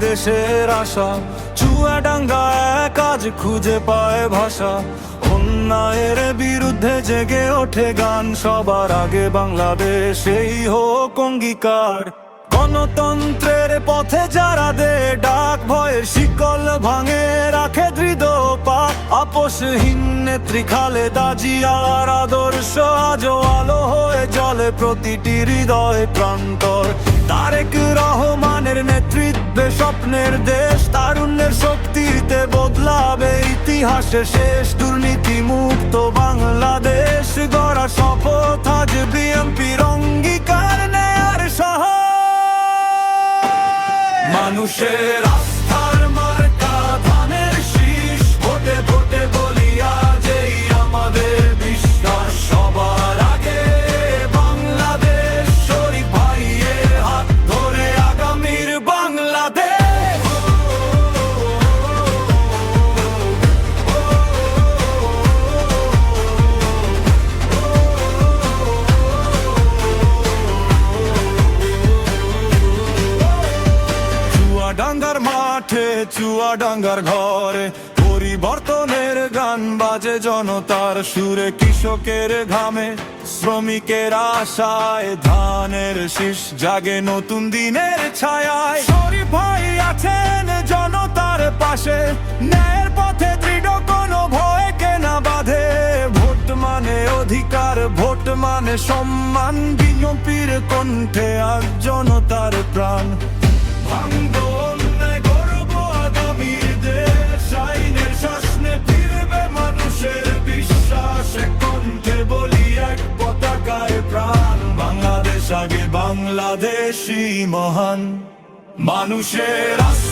দেশের আশা। চুয়াডাঙ্গা কাজ খুঁজে পায় ভাষা। অন্যায়ের বিরুদ্ধে জেগে ওঠে গান সবার আগে বাংলাদেশ। এই হোক অঙ্গীকার। গণতন্ত্রের পথে যারা দে ডাক, ভয়ের শিকল ভাঙে রাখে দৃঢ় পা আপোষহীন নেত্রী খালেদা জিয়ার আদর্শ আজও আলো হয়ে জলে প্রতিটি হৃদয় প্রান্তর। স্বপ্নের দেশ, তারুণ্যের শক্তিতে বদলাবে ইতিহাসে শেষ দুর্নীতি মুক্ত বাংলাদেশ। গড়া শপথ, আজ বিএমপির অঙ্গীকার, নেয়ার সহ মানুষের আস্থার চুয়াডাঙ্গার মাঠে চুয়াডাঙ্গার ঘরে পরিবর্তনের গান বাজে জনতার সুরে কৃষকের ঘামে, শ্রমিকের আশায় ধানের শীষ জাগে নতুন দিনের ছায়ায়। শরীফ ভাই আছেন জনতার পাশে, ন্যায়ের পথে দৃঢ় কোনো ভয় কেনা বাঁধে। ভোট মানে অধিকার, ভোট মানে সম্মান বিজেপির কণ্ঠে আর জনতার প্রাণ। বাংলাদেশ বাংলাদেশি মহান। মানুষের মার